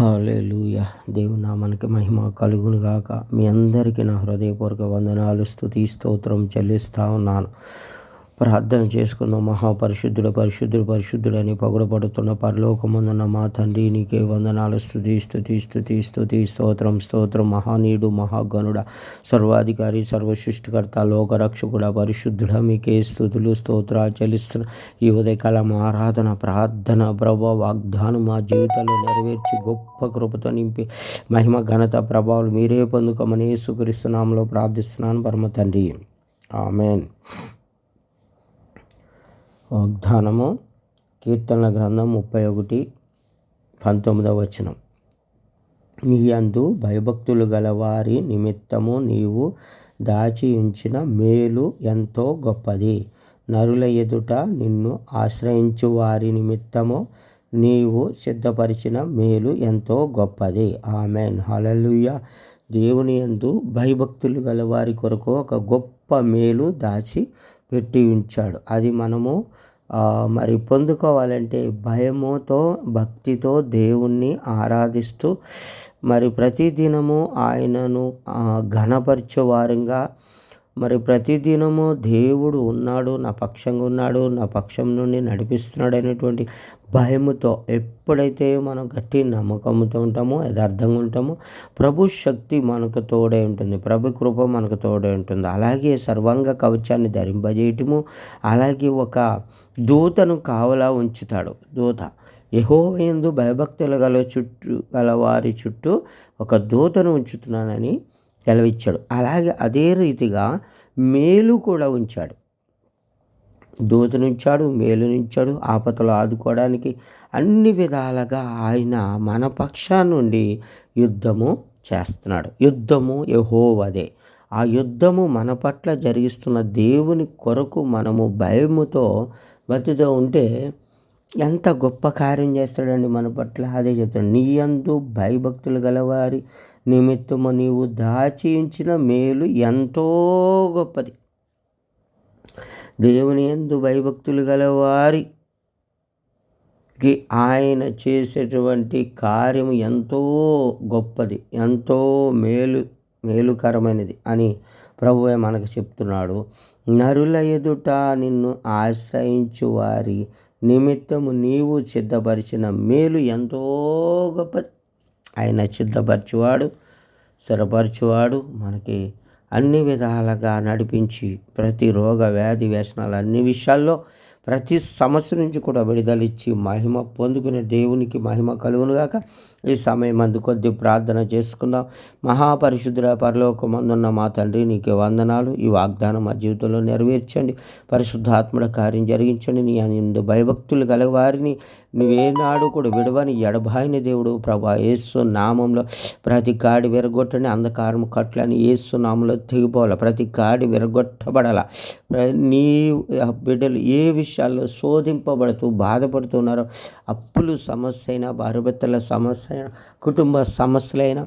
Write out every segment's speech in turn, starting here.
Hallelujah దేవుని మనకి మహిమ కలుగును గాక. మీ అందరికీ నా హృదయపూర్వక వందనాలు స్థుతి స్తోత్రం చెల్లిస్తా ఉన్నాను. ప్రార్థన చేసుకుందాం. మహాపరిశుద్ధుడు పరిశుద్ధుడు పరిశుద్ధుడని పగుడపడుతున్న పరలోకమందున్న మా తండ్రి నీకే వందనాలు. స్థుతి స్థుతి స్థుతి స్థుతి స్తోత్రం స్తోత్రం. మహానీయుడు మహాగణుడ సర్వాధికారి సర్వసృష్టికర్త లోకరక్షకుడ పరిశుద్ధుడ మీకే స్థుతులు స్తోత్ర చలిస్తున్న ఈ ఉదయకాలం ఆరాధన ప్రార్థన ప్రభావ వాగ్దానం మా జీవితంలో నెరవేర్చి గొప్ప కృపతో నింపి మహిమ ఘనత ప్రభావాలు మీరే పొందుకోమని యేసుక్రీస్తునామలో ప్రార్థిస్తున్నాను. పరమ తండ్రి. ఆమెన్. వాగ్దానము కీర్తనల గ్రంథం ముప్పై ఒకటి పంతొమ్మిదవ వచనం. నీ అందు భయభక్తులు గలవారి నిమిత్తము నీవు దాచి ఉంచిన మేలు ఎంతో గొప్పది. నరుల ఎదుట నిన్ను ఆశ్రయించు వారి నిమిత్తము నీవు సిద్ధపరిచిన మేలు ఎంతో గొప్పది. ఆమెన్. హలలుయ దేవుని యందు భయభక్తులు గల వారి కొరకు ఒక గొప్ప మేలు దాచి పెట్టి ఉంచాడు. అది మనము మరి పొందుకోవాలంటే భయముతో భక్తితో దేవుణ్ణి ఆరాధిస్తూ మరి ప్రతిదినము ఆయనను ఘనపరిచే వారంగా మరి ప్రతిదినము దేవుడు ఉన్నాడు నా పక్షంగా ఉన్నాడు నా పక్షం నుండి నడిపిస్తున్నాడు అనేటువంటి భయముతో ఎప్పుడైతే మనం గట్టి నమ్మకంతో ఉంటామో యథార్థంగా ఉంటామో ప్రభు శక్తి మనకు తోడే ఉంటుంది. ప్రభు కృప మనకు తోడే ఉంటుంది. అలాగే సర్వాంగ కవచాన్ని ధరింపజేయటము అలాగే ఒక దూతను కావలా ఉంచుతాడు. దూత. యహోవేందు భయభక్తులు గల చుట్టూ గల వారి చుట్టూ ఒక దూతను ఉంచుతున్నానని సెలవిచ్చాడు. అలాగే అదే రీతిగా మేలు కూడా ఉంచాడు. దూతునుంచాడు మేలు నుంచాడు ఆపదలు ఆదుకోవడానికి అన్ని విధాలుగా ఆయన మన పక్షా నుండి యుద్ధము చేస్తున్నాడు. యుద్ధము యహోవదే. ఆ యుద్ధము మన పట్ల జరిగిస్తున్న దేవుని కొరకు మనము భయముతో బతితో ఉంటే ఎంత గొప్ప కార్యం చేస్తాడండి మన పట్ల? అదే చెప్తాడు. నీ అందు భయభక్తులు గలవారి నిమిత్తము నీవు దాచి ఉంచిన మేలు ఎంతో గొప్పది. దేవుని ఎందు భయభక్తులు గలవారికి ఆయన చేసేటువంటి కార్యం ఎంతో గొప్పది ఎంతో మేలు మేలుకరమైనది అని ప్రభువే మనకు చెప్తున్నాడు. నరుల ఎదుట నిన్ను ఆశ్రయించు వారి నిమిత్తము నీవు సిద్ధపరిచిన మేలు ఎంతో గొప్పది. ఆయన సిద్ధపరచువాడు స్థిరపరచువాడు మనకి అన్ని విధాలుగా నడిపించి ప్రతి రోగ వ్యాధి వ్యసనాలు అన్ని విషయాల్లో ప్రతి సమస్య నుంచి కూడా విడుదలిచ్చి మహిమ పొందుకునే దేవునికి మహిమ కలుగునుగాక ఈ సమయం అందు కొద్ది ప్రార్థన చేసుకుందాం. మహాపరిశుద్ధుల పరలోకమందున్న మా తండ్రి నీకే వందనాలు. ఈ వాగ్దానం మా జీవితంలో నెరవేర్చండి. పరిశుద్ధాత్మడ కార్యం జరిగించండి. నీ అందు భయభక్తులు గలవారిని నువ్వేనాడు కూడా విడవని ఎడబాయిన దేవుడు ప్రభా ఏసు నామంలో ప్రతి కాడి విరగొట్టని అంధకారం కట్లని ఏసు నామంలో తెగిపోవాలి? ప్రతి కాడి విరగొట్టబడాల? నీ బిడ్డలు ఏ విషయాల్లో శోధింపబడుతూ బాధపడుతున్నారో అప్పులు సమస్య అయినా భారబెత్తల సమస్య అయినా కుటుంబ సమస్యలైనా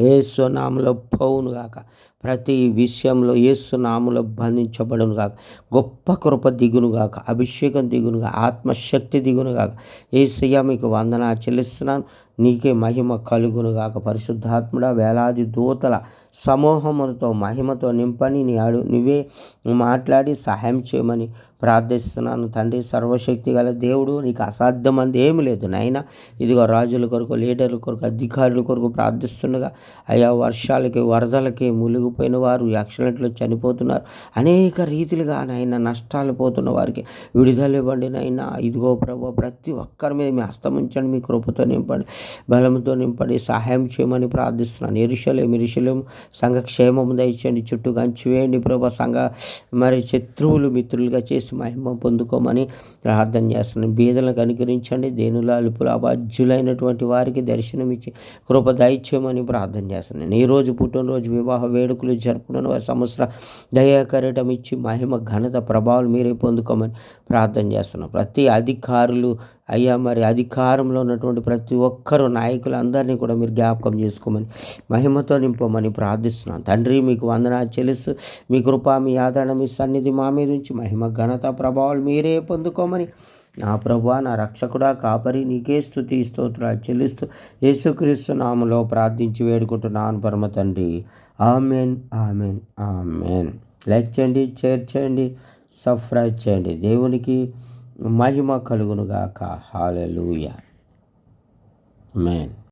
ఏసునామలో పోవును గాక. ప్రతి విషయంలో ఏసునాములో బంధించబడును గాక. గొప్ప కృప దిగును గాక. అభిషేకం దిగునుగా ఆత్మశక్తి దిగును గాక. ఏసయ్య మీకు వందన చెల్లిస్తున్నాను. నీకే మహిమ కలుగును గాక. పరిశుద్ధాత్ముడ వేలాది దూతల సమూహములతో మహిమతో నింపని నీ అడు నువ్వే మాట్లాడి సహాయం చేయమని ప్రార్థిస్తున్నాను. తండ్రి సర్వశక్తి గల దేవుడు నీకు అసాధ్యమంది ఏమి లేదు నాయన. ఇదిగో రాజుల కొరకు లీడర్ల కొరకు అధికారుల కొరకు ప్రార్థిస్తుండగా అయా వర్షాలకి వరదలకి మునిగిపోయిన వారు యాక్సిడెంట్లో చనిపోతున్నారు. అనేక రీతిలుగా నాయన నష్టాలు పోతున్న వారికి విడుదల ఇవ్వండి నాయన. ఇదిగో ప్రభు ప్రతి ఒక్కరి మీద మీ హస్తం ఉంచండి మీ కృపతో నింపండి బలంతో నింపండి సహాయం చేయమని ప్రార్థిస్తున్నాను. ఎరుషలేం ఎరుషలేం సంఘ క్షేమం దయచండి చుట్టూ కంచివేయండి ప్రభు. సంఘ మరి శత్రువులు మిత్రులుగా చేసి మహిమ పొందుకోమని ప్రార్థన చేస్తున్నాను. బీదలకు అనుకరించండి దేనుల అలుపుల అబాధ్యులైనటువంటి వారికి దర్శనమిచ్చి కృప దయచేయమని ప్రార్థన చేస్తున్నాను. ఈ రోజు పుట్టినరోజు వివాహ వేడుకలు జరుపుకున్న వారి సంవత్సర దయాకరటం ఇచ్చి మహిమ ఘనత ప్రభావాలు మీరే పొందుకోమని ప్రార్థన చేస్తున్నాం ప్రతి అధికారులు అయ్యా మరి అధికారంలో ఉన్నటువంటి ప్రతి ఒక్కరు నాయకులందరినీ కూడా మీరు జ్ఞాపకం చేసుకోమని మహిమతో నింపమని ప్రార్థిస్తున్నాను. తండ్రి మీకు వందనా చెల్లిస్తూ మీ కృప మీ ఆదరణ మీ సన్నిధి మా మీద ఉంచి మహిమ ఘనత ప్రభావాలు మీరే పొందుకోమని నా ప్రభు నా రక్షకుడా కాపరి నీకే స్థుతి స్తోత్రాలు చెల్లిస్తూ యేసుక్రీస్తు నామలో ప్రార్థించి వేడుకుంటున్నాను పరమ తండ్రి. Amen amen amen. లైక్ చేయండి షేర్ చేయండి సబ్స్క్రైబ్ చేయండి. దేవునికి మహిమ కలుగునుగాక. హాలెలూయ మేన్